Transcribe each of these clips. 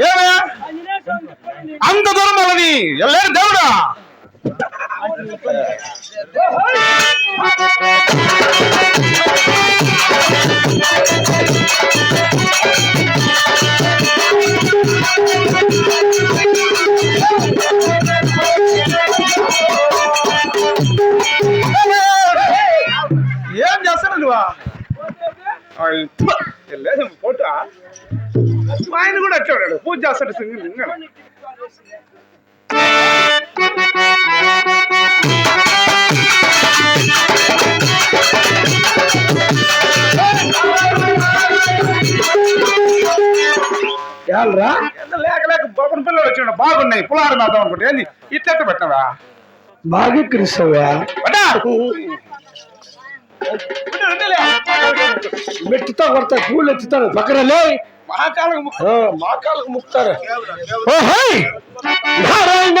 ఏమయ్యా? అంత దూరం వాళ్ళని వెళ్ళారు దేవుడా? ఏం చేస్తాను నువ్వు? లేదు ఫోటో ఆయన కూడా ఉన్నాడు పూజ చేస్తాడు ఏళ్ళరా? లేక లేక బొమ్మన పిల్లలు వచ్చి బాగున్నాయి. పులారు మేద్దాం అనుకుంటే. ఏంది? ఇట్లా ఎట్లా పెట్టినావా బాగా క్రిస్తవా మెట్టుతో కొడతా పూలు ఎత్తుతాను. పక్కన లే మహాకాలం ఆ, మా కాళ్ళకు ముక్తారు ఓహోయ్! నారాయణ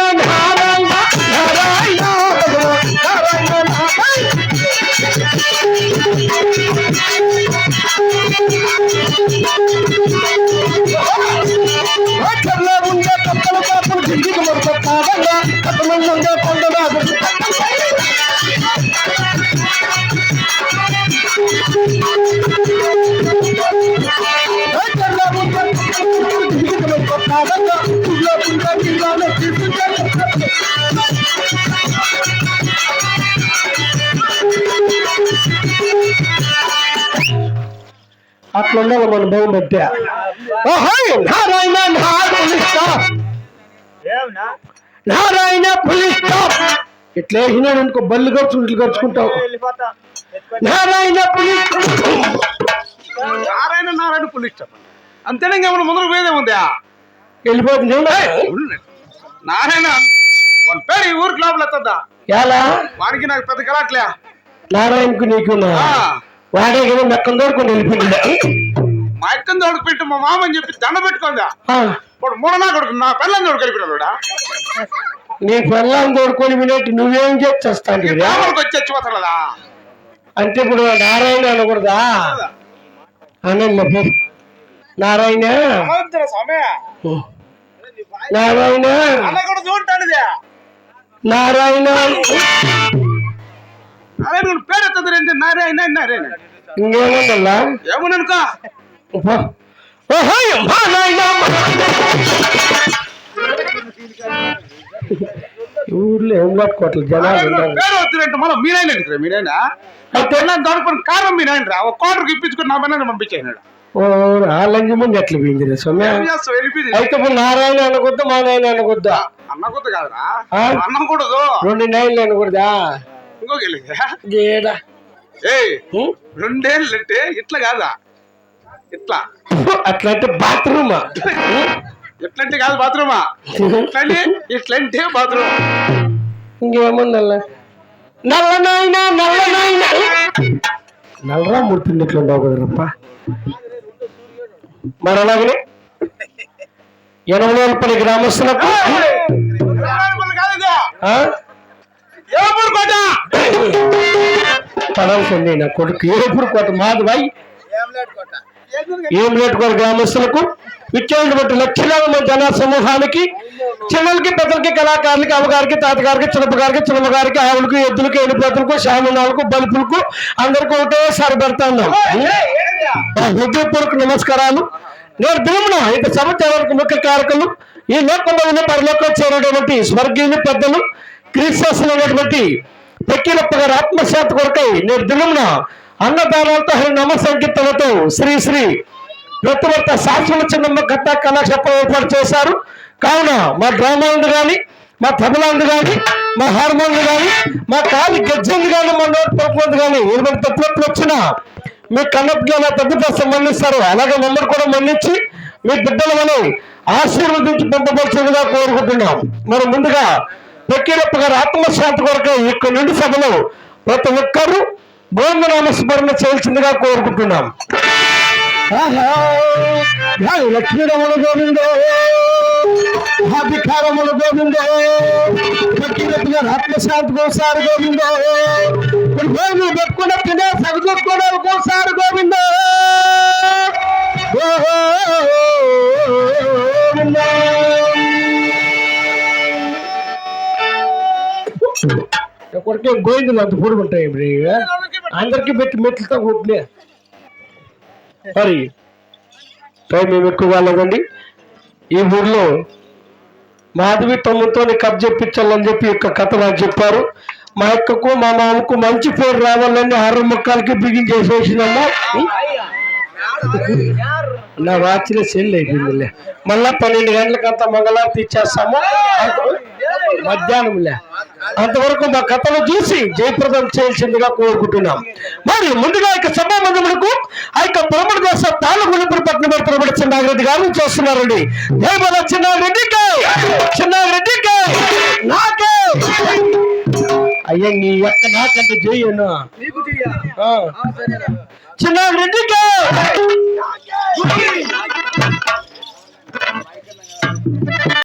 అట్లుండే మన భయం ఓహోయ్! నారాయణ నారాయణ పులిస్ ఇట్లా వేసినాడు అనుకో బల్లు ఖర్చు ఇట్లు ఖర్చుకుంటావు నారాయణ పులిస్ నారాయణ నారాయణ పులిస్ అంతేనా ఇంకేమైనా ముందర పోయేదే ఉందా? వెళ్ళిపోతుంది నారాయణ పేరు ఈ ఊరికి లోపల ఎత్తద్దా? ఎలా? వానికి నాకు పెద్ద కలాట్లే నారాయణకు నీకు వాడే కదా మెక్కం దొరుకుని వెళ్ళిపోయింది మా ఎక్కని తోడుకు పెట్టి మా మామ అని చెప్పి దండ పెట్టుకుందా? ఇప్పుడు మూడనా కొడుకు నా పిల్లని తోడు కలిపినాడు నీ పిల్లని తోడుకొని వినేట్టు నువ్వేం చేస్తాంటివి గ్రామానికి వచ్చి చచ్చిపోతాడా అంటే ఇప్పుడు నారాయణ అనకూడదా? పో. నారాయణ? సమయ నారాయణ? ఊర్లో ఏం పట్టుకోవట్లేదు జనాలు మళ్ళీ మీరైనా ఇక్కడ మీరైనా? పెళ్ళని దొరకని కారణం మీరైనా ఒక కోటర్కి ఇప్పించుకుని నా పైన పంపించాడు ఓ ఆ లంగి ముందు ఎట్లా పోయింది రే అయితే ఇప్పుడు నారాయణ అనకొద్దా మా నాయన అనకొద్దా అన్న కొత్త కాదురా. ఆ? అన్నం కూడదు. రెండు నాయనలు అనకూడదా? ఇంకొక ఏయ్ ఉం? రెండేళ్ళు అంటే ఇట్లా కాదా? ఇట్లా. అట్లా అంటే బాత్రూమ్? ఎట్లంటే కాదు బాత్రూమా? ఇట్లంటే ఇట్లంటే బాత్రూమ్? ఇంకేమన్నా నల్ల నాయన నల్ల నాయన నల్లరా ముడుతుంది ఎట్లా ఉండవు కదరప్ప మరి అలాగనే ఎనభై గ్రామస్తులకు కాదు ఇది. ఆ? ఏపూరు కోట పడాల్సింది నా కొడుకు. ఏపుడు కోట? మాది బాయ్ ఏం లేటుకోరు గ్రామస్తులకు విచ్చేటువంటి లక్షలాది మంది జన సమూహానికి చిన్నలకి పెద్దలకి కళాకారులకి అమ్మగారికి తాతగారికి చిన్నప్పగారికి చిన్నమ్మగారికి ఆవులకు ఎద్దులకు ఎండిపోతులకు శామనాలకు బలుపులకు అందరికి ఒకటేసారి పెడతా ఉన్నాం హృదయపూర్వక నమస్కారాలు. నేను భీమున ఇక చేరడానికి ముఖ్య కారకులు ఈ లోకంలో ఉన్న పరలోకం చేరేటువంటి స్వర్గీయులు పెద్దలు క్రీస్తున్నటువంటి పెక్కిరప్ప గారి ఆత్మశాంతి కొరకై నేను దినమున అన్నదానాలతో హరి నమ సంకీర్తనతో శ్రీ శ్రీ ప్రతివర్త శాశ్వత చిన్నమ్మ కట్ట కళాక్షేత్రం ఏర్పాటు చేశారు. కావున మా డ్రామాలను కానీ మా తబలాంది కానీ మా హార్మోన్లు కానీ మా కాలి గజ్జంది కానీ మా నోటి కానీ ఎటువంటి తత్వత్వం వచ్చినా మీ కన్నప్పగా నా పెద్ద మన్నిస్తారు అలాగే మమ్మల్ని కూడా మన్నించి మీ బిడ్డల మనం ఆశీర్వదించి పంపవలసిందిగా కోరుకుంటున్నాం. మనం ముందుగా పెక్కిరప్ప గారి ఆత్మశాంతి కొరకు ఇక్కడ నుండి సభలో ప్రతి ఒక్కరూ గోవిందనామ స్మరణ చేయాల్సిందిగా కోరుకుంటున్నాం. ఆహా, గోవిందో! అధికారములు గోవిందో! పెక్కిరప్ప గారు ఆత్మశాంతి కోసారి గోవిందో! ఇప్పుడు గోవిందు పెట్టుకున్న తినే సగదొక్కునే కోసారి గోవిందో! కొడుకే గోవిందులు అంత పొడుగుంటాయి ఇప్పుడు అందరికీ పెట్టి మెట్లతో కొట్టినే? మరి టైం ఏమి ఎక్కువ లేదండి ఈ ఊర్లో మాధవి తమ్ముతో కప్ చెప్పించాలని చెప్పి యొక్క కథ నాకు చెప్పారు. మా అక్కకు మా మామకు మంచి పేరు రావాలని ఆరు ముక్కలకి బిగిన్ నా రాత్రి సెల్ అయిపోయిందిలే. మళ్ళా పన్నెండు గంటలకంతా మంగళారతి ఇచ్చేస్తాము. మధ్యాహ్నంలే అంతవరకు మా కథను చూసి జయప్రదం చేయాల్సిందిగా కోరుకుంటున్నాం. మరి ముందుగా ఇక సభా మందిరకు ఆ యొక్క బ్రహ్మణ దోశ తాళగుండపురి పట్నం పెడుతున్న చిన్నారెడ్డి గారు చేస్తున్నారండి. జయపద చిన్నారెడ్డికి చిన్నారెడ్డికి నాకే. అయ్యా నీ యొక్క నాకంటే జయ్యను చిన్నారెడ్డికి!